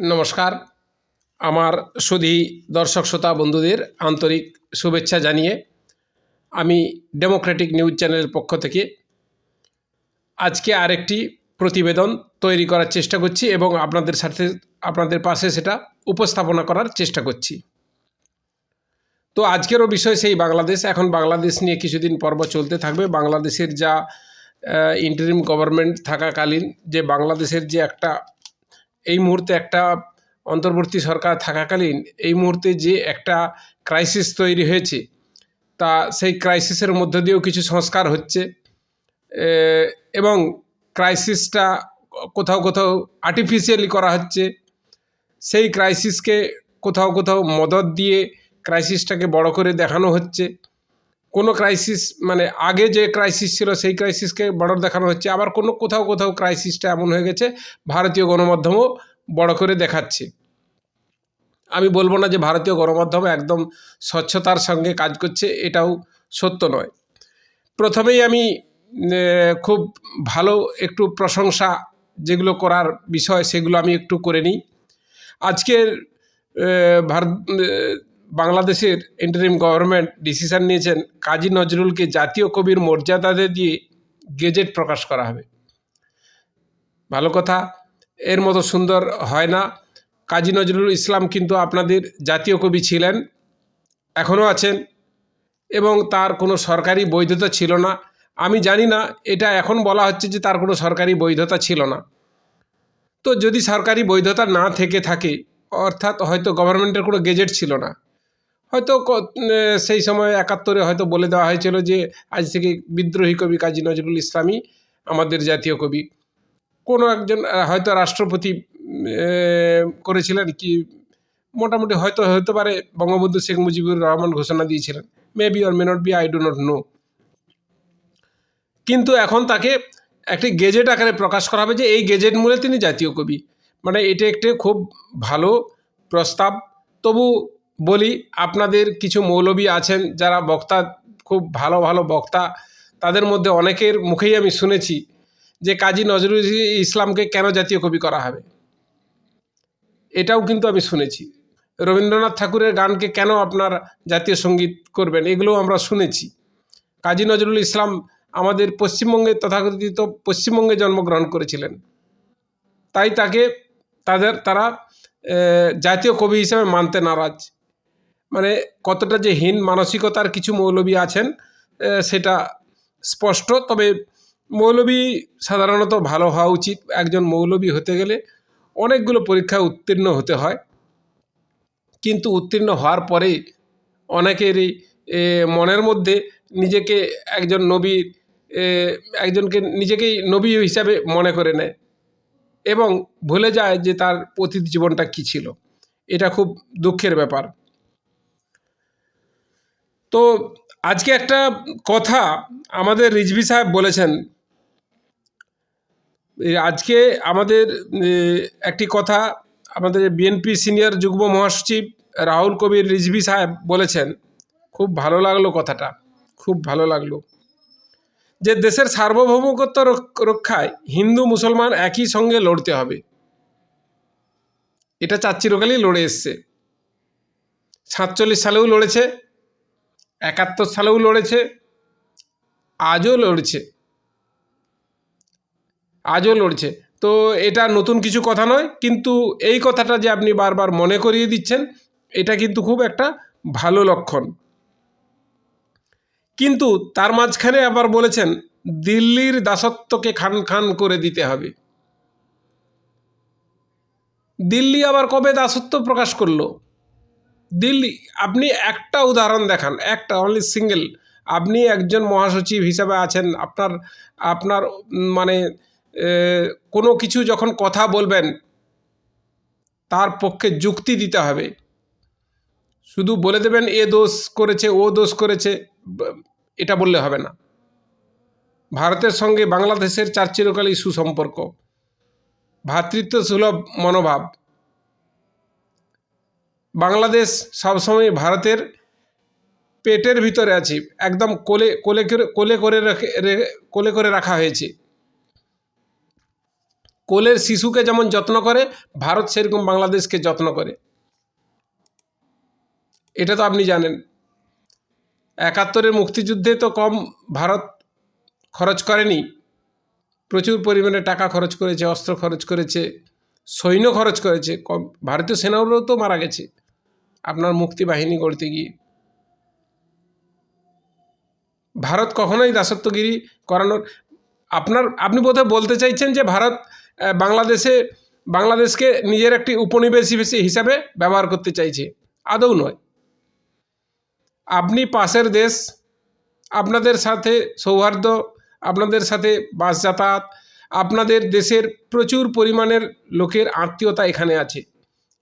নমস্কার। আমার সুধী দর্শক শ্রোতা বন্ধুদের আন্তরিক শুভেচ্ছা জানিয়ে আমি ডেমোক্রেটিক নিউজ চ্যানেলের পক্ষ থেকে আজকে আরেকটি প্রতিবেদন তৈরি করার চেষ্টা করছি এবং আপনাদের সাথে, আপনাদের পাশে সেটা উপস্থাপনা করার চেষ্টা করছি। তো আজকেরও বিষয় সেই বাংলাদেশ। এখন বাংলাদেশ নিয়ে কিছুদিন পর্ব চলতে থাকবে। বাংলাদেশের যা ইন্টারিম গভর্নমেন্ট থাকাকালীন যে বাংলাদেশের যে একটা এই মুহূর্তে একটা অন্তর্বর্তী সরকার থাকাকালীন এই মুহূর্তে যে একটা ক্রাইসিস তৈরি হয়েছে, তা সেই ক্রাইসিসের মধ্য দিয়েও কিছু সংস্কার হচ্ছে। এবং ক্রাইসিসটা কোথাও কোথাও আর্টিফিশিয়ালি করা হচ্ছে। সেই ক্রাইসিসকে কোথাও কোথাও মদত দিয়ে ক্রাইসিসটাকে বড় করে দেখানো হচ্ছে। কোনো ক্রাইসিস মানে আগে যে ক্রাইসিস ছিল সেই ক্রাইসিসকে বড় দেখানো হচ্ছে। আবার কোনো কোথাও কোথাও ক্রাইসিসটা এমন হয়ে গেছে, ভারতীয় গণমাধ্যমও বড় করে দেখাচ্ছে। আমি বলব না যে ভারতীয় গণমাধ্যম একদম স্বচ্ছতার সঙ্গে কাজ করছে, এটাও সত্য নয়। প্রথমেই আমি খুব ভালো একটু প্রশংসা যেগুলো করার বিষয় সেগুলো আমি একটু করে নিই। আজকের ভারত বাংলাদেশের ইন্টারিম গভর্নমেন্ট ডিসিশন নিয়েছেন কাজী নজরুলকে জাতীয় কবির মর্যাদা দিয়ে গেজেট প্রকাশ করা হবে। ভালো কথা, এর মতো সুন্দর হয় না। কাজী নজরুল ইসলাম কিন্তু আপনাদের জাতীয় কবি ছিলেন, এখনও আছেন এবং তার কোনো সরকারি বৈধতা ছিল না। আমি জানি না, এটা এখন বলা হচ্ছে যে তার কোনো সরকারি বৈধতা ছিল না। তো যদি সরকারি বৈধতা না থেকে থাকে, অর্থাৎ হয়তো গভর্নমেন্টের কোনো গেজেট ছিল না। হয়তো সেই সময় একাত্তরে হয়তো বলে দেওয়া হয়েছিল যে, আজ থেকে বিদ্রোহী কবি কাজী নজরুল ইসলামই আমাদের জাতীয় কবি। কোনো একজন হয়তো রাষ্ট্রপতি করেছিলেন কি, মোটামুটি হয়তো হতে পারে, বঙ্গবন্ধু শেখ মুজিবুর রহমান ঘোষণা দিয়েছিলেন। May be or may not be I do not know কিন্তু এখন তাকে একটি গেজেট আকারে প্রকাশ করা হবে যে, এই গেজেট মূলে তিনি জাতীয় কবি। মানে এটা একটি খুব ভালো প্রস্তাব। তবু বলি, আপনাদের কিছু মৌলবী আছেন যারা বক্তা, খুব ভালো ভালো বক্তা। তাদের মধ্যে অনেকের মুখেই আমি শুনেছি যে কাজী নজরুল ইসলামকে কেন জাতীয় কবি করা হবে। এটাও কিন্তু আমি শুনেছি। রবীন্দ্রনাথ ঠাকুরের গানকে কেন আপনার জাতীয় সংগীত করবেন, এগুলোও আমরা শুনেছি। কাজী নজরুল ইসলাম আমাদের পশ্চিমবঙ্গে তথাকথিত পশ্চিমবঙ্গে জন্মগ্রহণ করেছিলেন। তাই তাকে তাদের, তারা জাতীয় কবি হিসেবে মানতে নারাজ। মানে কতটা যে হীন মানসিকতার কিছু মৌলবী আছেন সেটা স্পষ্ট। তবে মৌলবী সাধারণত ভালো হওয়া উচিত। একজন মৌলবী হতে গেলে অনেকগুলো পরীক্ষায় উত্তীর্ণ হতে হয়। কিন্তু উত্তীর্ণ হওয়ার পরে অনেকেরই মনের মধ্যে নিজেকে একজন নবীর একজনকে নিজেকেই নবী হিসাবে মনে করে নেয় এবং ভুলে যায় যে তার অতীত জীবনটা কী ছিল। এটা খুব দুঃখের ব্যাপার। তো আজকে একটা কথা আমাদের রিজভি সাহেব বলেছেন। আজকে আমাদের একটি কথা আমাদের বিএনপি সিনিয়র যুগ্ম মহাসচিব রাহুল কবির রিজভি সাহেব বলেছেন। খুব ভালো লাগল কথাটা, খুব ভালো লাগল। যে দেশের সার্বভৌমত্ব রক- রক্ষায় হিন্দু মুসলমান একই সঙ্গে লড়তে হবে। এটা চার চিরকালই লড়ে এসছে। সাতচল্লিশ সালেও লড়েছে একাত্তর সালেও লড়েছে, আজও লড়ছে। আজও লড়ছে। তো এটা নতুন কিছু কথা নয়, কিন্তু এই কথাটা যে আপনি বারবার মনে করিয়ে দিচ্ছেন, এটা কিন্তু খুব একটা ভালো লক্ষণ। কিন্তু তার মাঝখানে আবার বলেছেন, দিল্লির দাসত্বকে খান খান করে দিতে হবে। দিল্লি আবার কবে দাসত্ব প্রকাশ করল? দিল্লি, আপনি একটা উদাহরণ দেখান, একটা অনলি সিঙ্গেল আপনি একজন মহাসচিব হিসাবে আছেন, আপনার আপনার মানে কোনো কিছু যখন কথা বলবেন, তার পক্ষে যুক্তি দিতে হবে। শুধু বলে দেবেন, এ দোষ করেছে, ও দোষ করেছে এটা বললে হবে না। ভারতের সঙ্গে বাংলাদেশের চার চিরকালই সুসম্পর্ক। ভ্রাতৃত্ব সুলভ মনোভাব। বাংলাদেশ সবসময় ভারতের পেটের ভিতরে আছে, একদম কোলে কোলে করে কোলে করে রেখে কোলে করে রাখা হয়েছে। কোলের শিশুকে যেমন যত্ন করে, ভারত সেরকম বাংলাদেশকে যত্ন করে। এটা তো আপনি জানেন। একাত্তরের মুক্তিযুদ্ধে তো কম ভারত খরচ করেনি। প্রচুর পরিমাণে টাকা খরচ করেছে, অস্ত্র খরচ করেছে, সৈন্য খরচ করেছে, কম, ভারতীয় সেনারাও তো মারা গেছে। আপনার মুক্তি বাহিনী গড়তে গিয়ে। ভারত কখনোই দাসত্বগিরি করানোর আপনার আপনি বোধহয় বলতে চাইছেন যে ভারত বাংলাদেশে বাংলাদেশকে নিজের একটি উপনিবেশ হিসাবে ব্যবহার করতে চাইছে। আদৌ নয়। আপনি পাশের দেশ, আপনাদের সাথে সৌহার্দ্য, আপনাদের সাথে বাস যাতায়াত, আপনাদের দেশের প্রচুর পরিমাণের লোকের আত্মীয়তা এখানে আছে।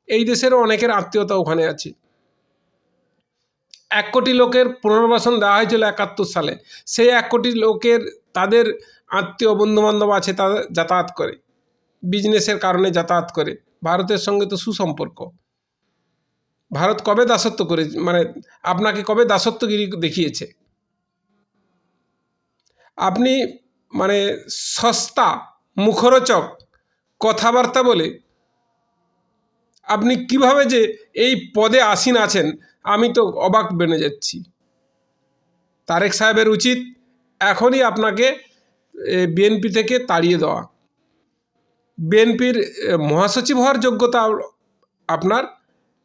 এই দেশেরও অনেকের আত্মীয়তা ওখানে আছে। এক কোটি লোকের পুনর্বাসন দেওয়া হয়েছিল একাত্তর সালে। সেই এক কোটি লোকের তাদের আত্মীয় বন্ধুবান্ধব আছে তাদের যাতায়াত করে। বিজনেসের কারণে যাতায়াত করে। ভারতের সঙ্গে তো সুসম্পর্ক। ভারত কবে দাসত্ব করে মানে আপনাকে কবে দাসত্বগিরি দেখিয়েছে? আপনি মানে সস্তা, মুখরোচক কথাবার্তা বলে আপনি কীভাবে যে এই পদে আসীন আছেন, আমি তো অবাক বেনে যাচ্ছি। তারেক সাহেবের উচিত এখনই আপনাকে বিএনপি থেকে তাড়িয়ে দেওয়া। বিএনপির মহাসচিব হওয়ার যোগ্যতা আপনার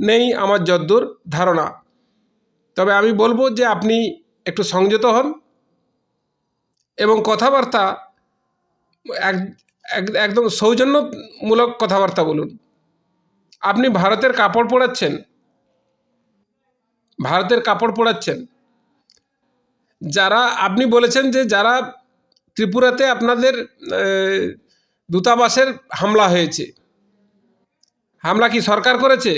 নেই আমার যদ্দূর ধারণা। তবে আমি বলব যে আপনি একটু সংযত হন এবং কথাবার্তা এক, এক- একদম সৌজন্যমূলক কথাবার্তা বলুন। আপনি ভারতের কাপড় পরাচ্ছেন ভারতের কাপড় পরাচ্ছেন যারা, আপনি বলেছেন যে যারা ত্রিপুরাতে আপনাদের দূতাবাসের হামলা হয়েছে। হামলা কি সরকার করেছে?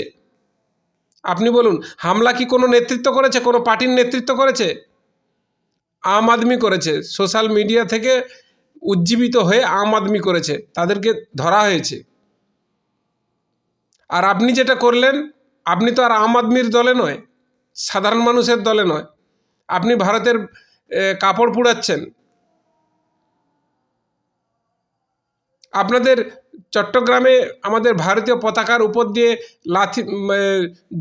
আপনি বলুন, হামলা কি কোনো নেতৃত্ব করেছে? কোনো পার্টির নেতৃত্ব করেছে? আম আদমি করেছে। সোশ্যাল মিডিয়া থেকে উজ্জীবিত হয়ে আম আদমি করেছে। তাদেরকে ধরা হয়েছে। আর আপনি যেটা করলেন, আপনি তো আর আম আদমির দলে নয়, সাধারণ মানুষের দলে নয়। আপনি ভারতের কাপড় পুড়াচ্ছেন। আপনাদের চট্টগ্রামে আমাদের ভারতীয় পতাকার উপর দিয়ে লাথি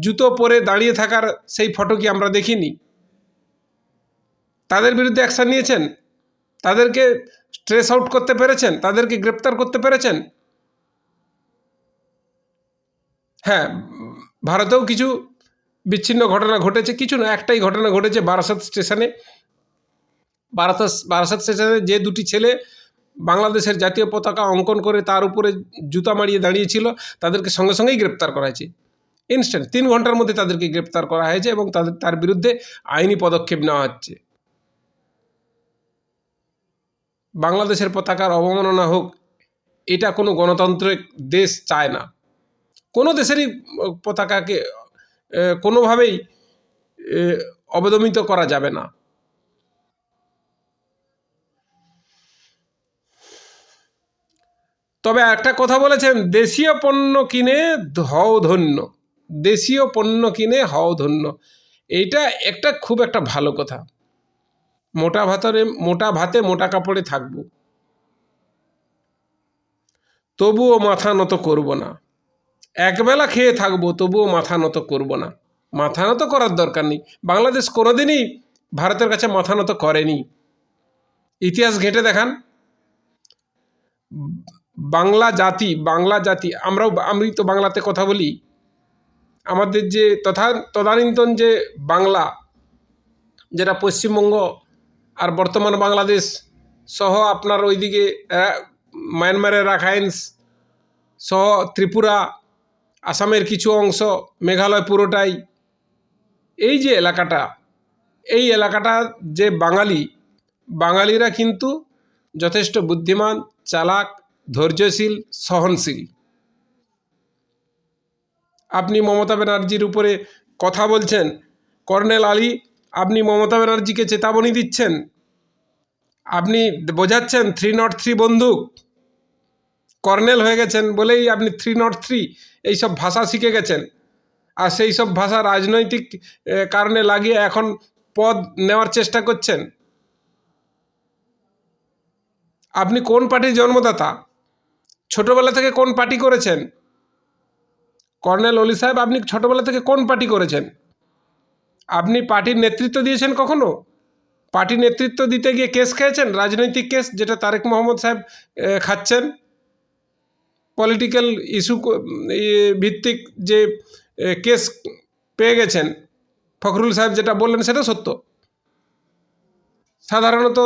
জুতো পরে দাঁড়িয়ে থাকার সেই ফটো কি আমরা দেখিনি? তাদের বিরুদ্ধে অ্যাকশান নিয়েছেন? তাদেরকে স্ট্রেস আউট করতে পেরেছেন? তাদেরকে গ্রেপ্তার করতে পেরেছেন? হ্যাঁ ভারতেও কিছু বিচ্ছিন্ন ঘটনা ঘটেছে, কিছু না, একটাই ঘটনা ঘটেছে বারাসাত স্টেশনে। বারাসাত বারাসাত স্টেশনে যে দুটি ছেলে বাংলাদেশের জাতীয় পতাকা অঙ্কন করে তার উপরে জুতা মারিয়ে দাঁড়িয়েছিল, তাদেরকে সঙ্গে সঙ্গেই গ্রেপ্তার করা হয়েছে। ইনস্ট্যান্ট তিন ঘণ্টার মধ্যে তাদেরকে গ্রেপ্তার করা হয়েছে এবং তাদের, তার বিরুদ্ধে আইনি পদক্ষেপ নেওয়া হচ্ছে। বাংলাদেশের পতাকার অবমাননা হোক, এটা কোনো গণতান্ত্রিক দেশ চায় না। কোনো দেশেরই পতাকাকে কোনোভাবেই অবদমিত করা যাবে না। তবে একটা কথা বলেছেন, দেশীয় পণ্য কিনে হও ধন্য দেশীয় পণ্য কিনে হও ধন্য এইটা একটা খুব একটা ভালো কথা। মোটা ভাতরে, মোটা ভাতে মোটা কাপড়ে থাকব। তবুও মাথা নত করব না। একবেলা খেয়ে থাকব, তবুও মাথা নত করব না। মাথা নত করার দরকার নেই। বাংলাদেশ কোনোদিনই ভারতের কাছে মাথা নত করেনি। ইতিহাস ঘেঁটে দেখান। বাংলা জাতি বাংলা জাতি, আমরাও, আমি তো বাংলাতে কথা বলি। আমাদের যে তথা, তদানীন্তন যে বাংলা, যেটা পশ্চিমবঙ্গ আর বর্তমান বাংলাদেশ সহ আপনার ওইদিকে মায়ানমারের রাখাইন সহ ত্রিপুরা আসামের কিছু অংশ মেঘালয় পুরোটাই। এই যে এলাকাটা, এই এলাকাটা যে বাঙালি, বাঙালিরা কিন্তু যথেষ্ট বুদ্ধিমান, চালাক, ধৈর্যশীল, সহনশীল। আপনি মমতা ব্যানার্জির উপরে কথা বলছেন, কর্নেল আলী, আপনি মমতা ব্যানার্জিকে চেতাবনী দিচ্ছেন, আপনি বোঝাচ্ছেন থ্রি নট থ্রি বন্দুক। কর্নেল হয়ে গেছেন বলেই আপনি থ্রি নট থ্রি এইসব ভাষা শিখে গেছেন। আর সেই সব ভাষা রাজনৈতিক কারণে লাগিয়ে এখন পদ নেওয়ার চেষ্টা করছেন। আপনি কোন পার্টির জন্মদাতা? ছোটবেলা থেকে কোন পার্টি করেছেন? কর্নেল অলি সাহেব, আপনি ছোটবেলা থেকে কোন পার্টি করেছেন? আপনি পার্টির নেতৃত্ব দিয়েছেন কখনো? পার্টি নেতৃত্ব দিতে গিয়ে কেস খেয়েছেন? রাজনৈতিক কেস, যেটা তারেক মোহাম্মদ সাহেব খাচ্ছেন? পলিটিক্যাল ইস্যু ভিত্তিক যে কেস পেয়ে গেছেন, ফখরুল সাহেব যেটা বললেন সেটা সত্য। সাধারণত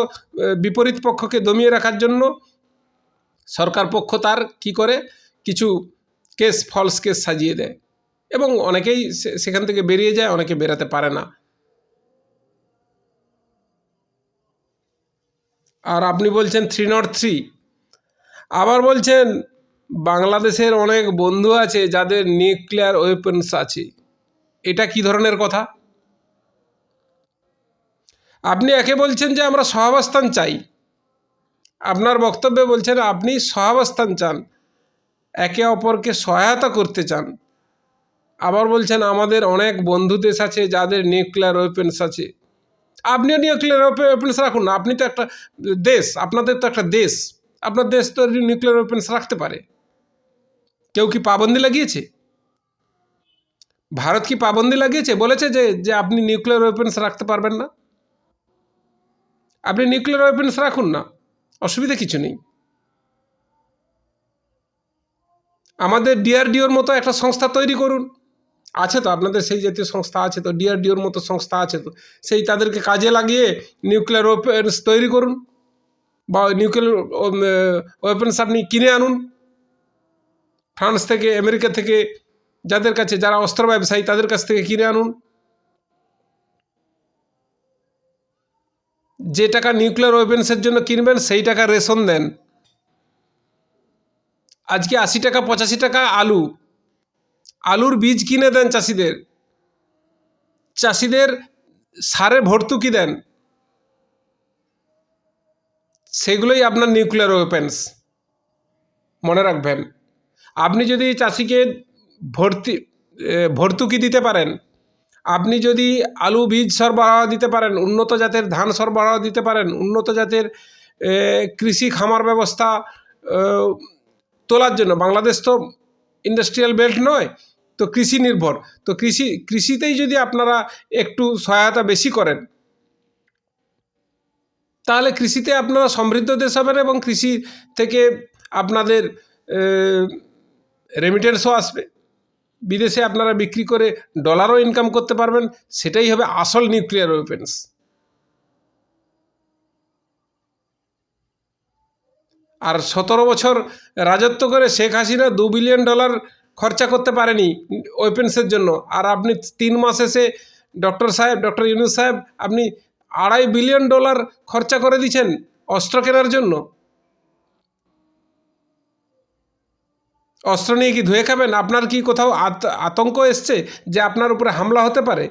বিপরীত পক্ষকে দমিয়ে রাখার জন্য সরকার পক্ষ তার কি করে? কিছু কেস ফলস কেস সাজিয়ে দেয়। এবং অনেকেই সেখান থেকে বেরিয়ে যায়, অনেকে বেরাতে পারে না। আর আপনি বলছেন থ্রি নট থ্রি আবার বলছেন বাংলাদেশের অনেক বন্ধু আছে যাদের নিউক্লিয়ার ওয়েপন্স আছে। এটা কি ধরনের কথা? আপনি একে বলছেন যে আমরা সহাবস্থান চাই। আপনার বক্তব্যে বলছেন আপনি সহাবস্থান চান, একে অপরকে সহায়তা করতে চান। আবার বলছেন আমাদের অনেক বন্ধু দেশ আছে যাদের নিউক্লিয়ার ওয়েপেন্স আছে। আপনিও নিউক্লিয়ার ওয়েপন্স রাখুন না আপনি তো একটা দেশ, আপনাদের তো একটা দেশ। আপনার দেশ তো নিউক্লিয়ার ওয়েপন্স রাখতে পারে। কেউ কি পাবন্দি লাগিয়েছে? ভারত কি পাবন্দি লাগিয়েছে? বলেছে যে যে আপনি নিউক্লিয়ার ওয়েপন্স রাখতে পারবেন না। আপনি নিউক্লিয়ার ওয়েপন্স রাখুন না। অসুবিধা কিছু নেই। আমাদের ডিআরডিওর মতো একটা সংস্থা তৈরি করুন। আছে তো, আপনাদের সেই জাতীয় সংস্থা আছে তো ডিআরডিওর মতো সংস্থা আছে তো, সেই তাদেরকে কাজে লাগিয়ে নিউক্লিয়ার ওয়েপন্স তৈরি করুন। বা নিউক্লিয়ার ওয়েপন্স আপনি কিনে আনুন। ফ্রান্স থেকে, আমেরিকা থেকে, যাদের কাছে, যারা অস্ত্র ব্যবসায়ী, তাদের কাছ থেকে কিনে আনুন। যে টাকা নিউক্লিয়ার ওয়েপেন্সের জন্য কিনবেন, সেই টাকা রেশন দেন। আজকে আশি টাকা, পঁচাশি টাকা আলু। আলুর বীজ কিনে দেন চাষিদের। চাষিদের সারে ভর্তুকি দেন। সেগুলোই আপনার নিউক্লিয়ার ওয়েপেন্স। মনে রাখবেন। আপনি যদি চাষিকে ভর্তি ভর্তুকি দিতে পারেন, আপনি যদি আলু বীজ সরবরাহ দিতে পারেন, উন্নত জাতের ধান সরবরাহ দিতে পারেন, উন্নত জাতের কৃষি খামার ব্যবস্থা তোলার জন্য, বাংলাদেশ তো ইন্ডাস্ট্রিয়াল বেল্ট নয়, তো কৃষি নির্ভর, তো কৃষি, কৃষিতেই যদি আপনারা একটু সহায়তা বেশি করেন, তাহলে কৃষিতে আপনারা সমৃদ্ধ দেশ হবেন এবং কৃষি থেকে আপনাদের রেমিটেন্সও আসবে। বিদেশে আপনারা বিক্রি করে ডলারও ইনকাম করতে পারবেন, সেটাই হবে আসল নিউক্লিয়ার ওয়েপেন্স আর সতেরো বছর রাজত্ব করে শেখ হাসিনা দু বিলিয়ন ডলার খরচা করতে পারেনি ওয়েপেন্সের জন্য। আর আপনি তিন মাস এসে ডক্টর সাহেব ডক্টর ইউনুস সাহেব, আপনি আড়াই বিলিয়ন ডলার খরচা করে দিচ্ছেন অস্ত্র কেনার জন্য। অস্ত্র নিয়ে কি ধুয়ে খাবেন? আপনার কি কোথাও আত- আতঙ্ক এসছে যে আপনার উপরে হামলা হতে পারে?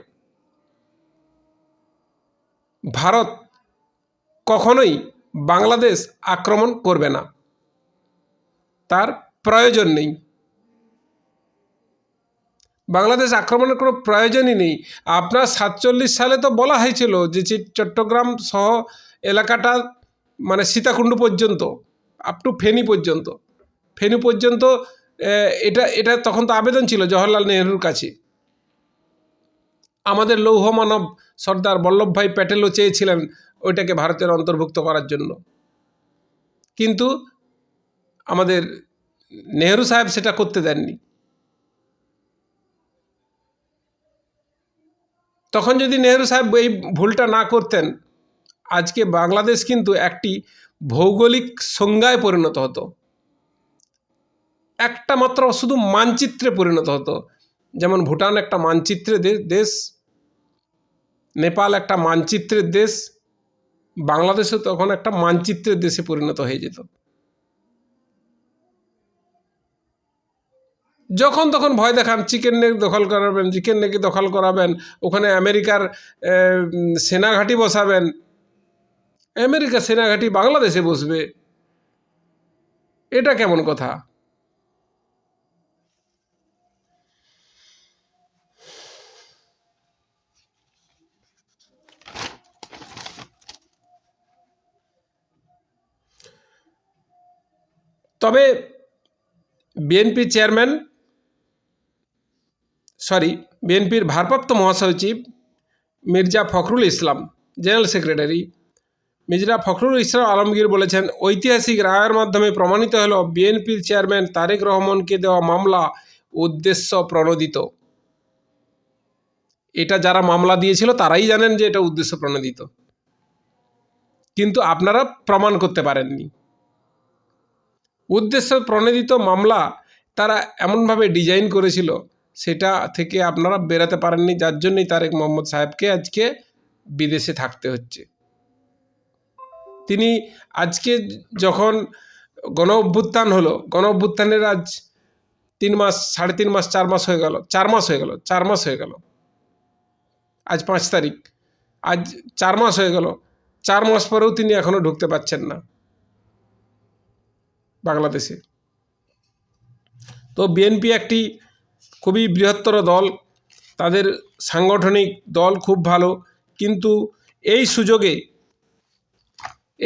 ভারত কখনোই বাংলাদেশ আক্রমণ করবে না। তার প্রয়োজন নেই। বাংলাদেশ আক্রমণের কোনো প্রয়োজনই নেই। আপনার সাতচল্লিশ সালে তো বলা হয়েছিল যে চট্টগ্রাম সহ এলাকাটা মানে সীতাকুণ্ড পর্যন্ত আপ টু ফেনী পর্যন্ত। ফেনী পর্যন্ত এটা এটা তখন তো আবেদন ছিল জওহরলাল নেহরুর কাছে। আমাদের লৌহ মানব সর্দার বল্লভভাই প্যাটেলও চেয়েছিলেন ওইটাকে ভারতের অন্তর্ভুক্ত করার জন্য। কিন্তু আমাদের নেহরু সাহেব সেটা করতে দেননি। তখন যদি নেহরু সাহেব এই ভুলটা না করতেন, আজকে বাংলাদেশ কিন্তু একটি ভৌগোলিক সংজ্ঞায় পরিণত হতো। একটা মাত্র শুধু মানচিত্রে পরিণত হতো। যেমন ভুটান একটা মানচিত্রে দেশ, নেপাল একটা মানচিত্রের দেশ, বাংলাদেশও তখন একটা মানচিত্রের দেশে পরিণত হয়ে যেত। যখন তখন ভয় দেখান, চিকেন নেক দখল করাবেন, চিকেন নেকে দখল করাবেন, ওখানে আমেরিকার সেনাঘাঁটি বসাবেন। আমেরিকা সেনাঘাঁটি বাংলাদেশে বসবে। এটা কেমন কথা? তবে বিএনপি চেয়ারম্যান সরি বিএনপির ভারপ্রাপ্ত মহাসচিব মির্জা ফখরুল ইসলাম জেনারেল সেক্রেটারি মির্জা ফখরুল ইসলাম আলমগীর বলেছেন, ঐতিহাসিক রায়ের মাধ্যমে প্রমাণিত হল বিএনপির চেয়ারম্যান তারেক রহমানকে দেওয়া মামলা উদ্দেশ্য প্রণোদিত। এটা যারা মামলা দিয়েছিল তারাই জানেন যে এটা উদ্দেশ্য প্রণোদিত। কিন্তু আপনারা প্রমাণ করতে পারেননি। উদ্দেশ্য প্রণোদিত মামলা তারা এমনভাবে ডিজাইন করেছিল, সেটা থেকে আপনারা বেরাতে পারেননি। যার জন্যই তারেক মোহাম্মদ সাহেবকে আজকে বিদেশে থাকতে হচ্ছে। তিনি আজকে যখন গণ অভ্যুত্থান হলো, গণ অভ্যুত্থানের আজ তিন মাস, সাড়ে তিন মাস, চার মাস হয়ে গেল, চার মাস হয়ে গেল, চার মাস হয়ে গেল। আজ পাঁচ তারিখ, আজ চার মাস হয়ে গেল, চার মাস পরেও তিনি এখনও ঢুকতে পারছেন না। বাংলাদেশে। তো বিএনপি একটি খুবই বৃহত্তর দল। তাদের সাংগঠনিক দল খুব ভালো। কিন্তু এই সুযোগে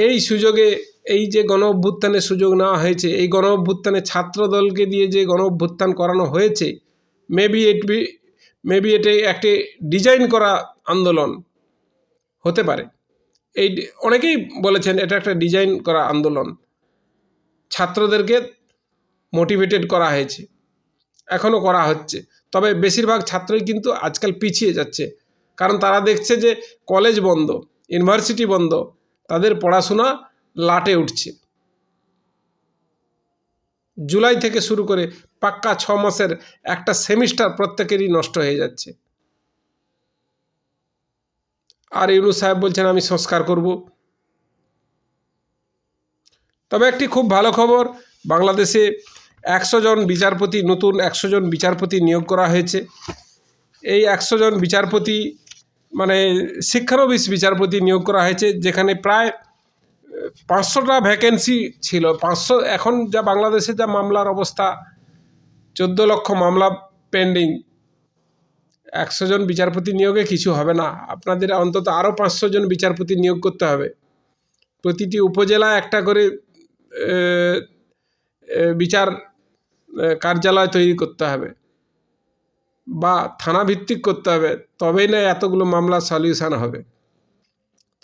এই সুযোগে এই যে গণ অভ্যুত্থানের সুযোগ নেওয়া হয়েছে, এই গণ অভ্যুত্থানে ছাত্র দলকে দিয়ে যে গণ অভ্যুত্থান করানো হয়েছে মেবি ইট বি মেবি এটি একটি ডিজাইন করা আন্দোলন হতে পারে। এই অনেকেই বলেছেন এটা একটা ডিজাইন করা আন্দোলন। ছাত্রদেরকে মোটিভেটেড করা হয়েছে। এখনও করা হচ্ছে। তবে বেশিরভাগ ছাত্রই কিন্তু আজকাল পিছিয়ে যাচ্ছে। কারণ তারা দেখছে যে কলেজ বন্ধ ইউনিভার্সিটি বন্ধ, তাদের পড়াশোনা লাটে উঠছে। জুলাই থেকে শুরু করে পাক্কা ছ মাসের একটা সেমিস্টার প্রত্যেকেরই নষ্ট হয়ে যাচ্ছে। আর ইউনু সাহেব বলছেন, আমি সংস্কার করব। তবে একটি খুব ভালো খবর, বাংলাদেশে একশো জন বিচারপতি, নতুন একশো জন বিচারপতি নিয়োগ করা হয়েছে। এই একশো জন বিচারপতি মানে শিক্ষানবিশ বিচারপতি নিয়োগ করা হয়েছে, যেখানে প্রায় পাঁচশোটা ভ্যাকেন্সি ছিল। পাঁচশো, এখন যা বাংলাদেশে যা মামলার অবস্থা, চোদ্দ লক্ষ মামলা পেন্ডিং একশো জন বিচারপতি নিয়োগে কিছু হবে না। আপনাদের অন্তত আরও পাঁচশো জন বিচারপতি নিয়োগ করতে হবে। প্রতিটি উপজেলায় একটা করে বিচার কার্যালয় তৈরি করতে হবে বা থানা ভিত্তিক করতে হবে, তবেই না এতগুলো মামলা সলিউশান হবে।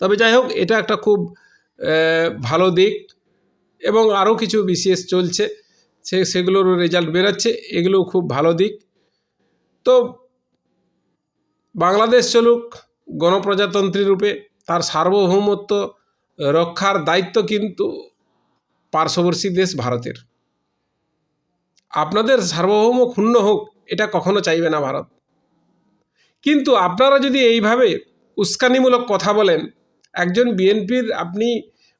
তবে যাই হোক, এটা একটা খুব ভালো দিক এবং আরও কিছু বিশেষ চলছে, সে, সেগুলোরও রেজাল্ট বেরোচ্ছে, এগুলোও খুব ভালো দিক। তো বাংলাদেশ চলুক, গণপ্রজাতন্ত্রী রূপে তার সার্বভৌমত্ব রক্ষার দায়িত্ব কিন্তু পার্শ্ববর্তী দেশ ভারতের। আপনাদের সার্বভৌম ক্ষুণ্ণ হোক, এটা কখনো চাইবে না ভারত। কিন্তু আপনারা যদি এইভাবে উস্কানিমূলক কথা বলেন, একজন বিএনপির আপনি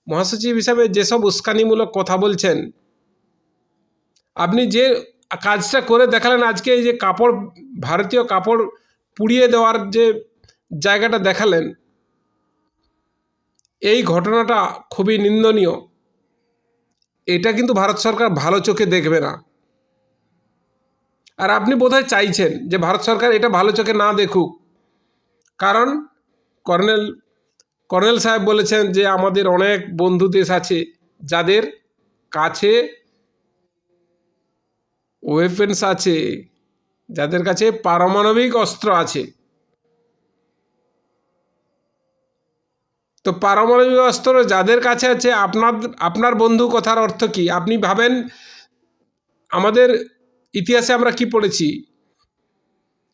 মহাসচিব হিসাবে যেসব উস্কানিমূলক কথা বলছেন, আপনি যে কাজটা করে দেখালেন আজকে এই যে কাপড়, ভারতীয় কাপড় পুড়িয়ে দেওয়ার যে জায়গাটা দেখালেন, এই ঘটনাটা খুবই নিন্দনীয়। এটা কিন্তু ভারত সরকার ভালো চোখে দেখবে না। আর আপনি বোধহয় চাইছেন যে ভারত সরকার এটা ভালো চোখে না দেখুক। কারণ কর্নেল কর্নেল সাহেব বলেছেন যে আমাদের অনেক বন্ধু দেশ আছে যাদের কাছে ওয়েপেন্স আছে, যাদের কাছে পারমাণবিক অস্ত্র আছে। তো পারমাণবিক অস্ত্র যাদের কাছে আছে, আপনার আপনার বন্ধু কথার অর্থ কি? আপনি ভাবেন আমাদের ইতিহাসে আমরা কি পড়েছি?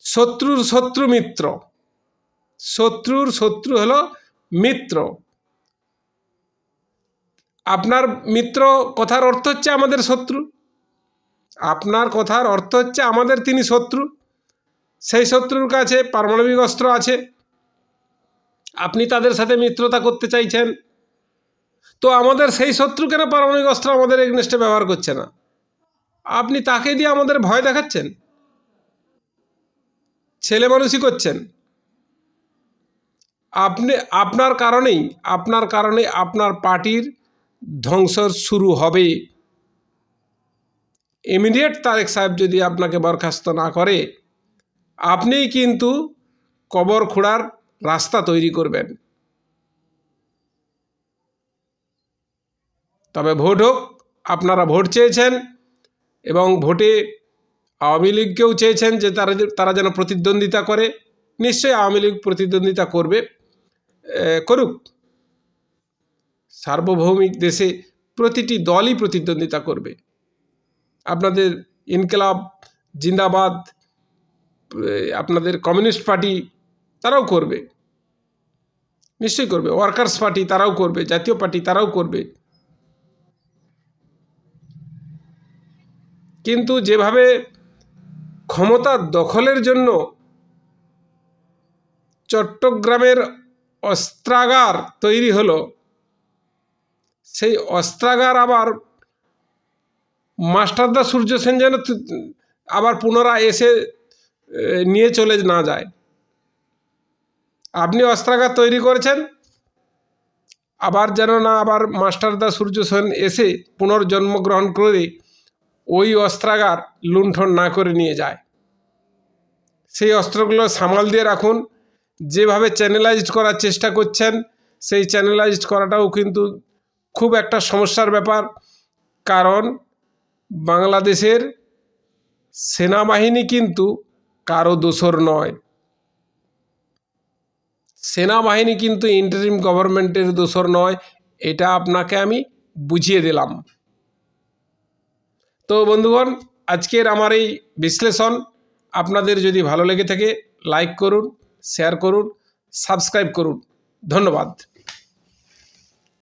শত্রুর শত্রু মিত্র। শত্রুর শত্রু হলো মিত্র। আপনার মিত্র কথার অর্থ হচ্ছে আমাদের শত্রু। আপনার কথার অর্থ হচ্ছে আমাদের তিনি শত্রু। সেই শত্রুর কাছে পারমাণবিক অস্ত্র আছে। আপনি তাদের সাথে মিত্রতা করতে চাইছেন? তো আমাদের সেই শত্রু কেন পারমাণবিক অস্ত্র আমাদের এগনেস্টে ব্যবহার করছে না? আপনি তাকে দিয়ে আমাদের ভয় দেখাচ্ছেন? ছেলে মানুষই করছেন। আপনি, আপনার কারণেই, আপনার কারণে আপনার পার্টির ধ্বংস শুরু হবে। ইমিডিয়েট তারেক সাহেব যদি আপনাকে বরখাস্ত না করে, আপনিই কিন্তু কবর খোঁড়ার রাস্তা তৈরি করবেন। তবে ভোট হোক, আপনারা ভোট চেয়েছেন এবং ভোটে আওয়ামী লীগকেও চেয়েছেন যে তারা তারা যেন প্রতিদ্বন্দ্বিতা করে, নিশ্চয়ই আওয়ামী লীগ প্রতিদ্বন্দ্বিতা করবে। করুক। সার্বভৌমিক দেশে প্রতিটি দলই প্রতিদ্বন্দ্বিতা করবে। আপনাদের ইনকলাব, জিন্দাবাদ আপনাদের কমিউনিস্ট পার্টি তারাও করবে। নিশ্চয়ই করবে। ওয়ার্কার্স পার্টি তারাও করবে, জাতীয় পার্টি তারাও করবে। কিন্তু যেভাবে ক্ষমতা দখলের জন্য চট্টগ্রামের অস্ত্রাগার তৈরি হলো, সেই অস্ত্রাগার আবার মাস্টারদা সূর্য সেন যেন আবার পুনরায় এসে নিয়ে চলে না যায়। আপনি অস্ত্রাগার তৈরি করেছেন? আবার যেন না আবার মাস্টারদা সূর্য সেন এসে পুনর্জন্মগ্রহণ করে ওই অস্ত্রাগার লুণ্ঠন না করে নিয়ে যায়। সেই অস্ত্রগুলো সামাল দিয়ে রাখুন। যেভাবে চ্যানেলাইজড করার চেষ্টা করছেন, সেই চ্যানেলাইজড করাটাও কিন্তু খুব একটা সমস্যার ব্যাপার। কারণ বাংলাদেশের সেনাবাহিনী কিন্তু কারও দোসর নয়। সেনাবাহিনী কিন্তু ইন্টারিম গভর্নমেন্টের দোষর নয়, এটা আপনাকে আমি বুঝিয়ে দিলাম। তো বন্ধুগণ, আজকের আমার এই বিশ্লেষণ, আপনাদের যদি ভালো লেগে থাকে লাইক করুন শেয়ার করুন সাবস্ক্রাইব করুন। ধন্যবাদ।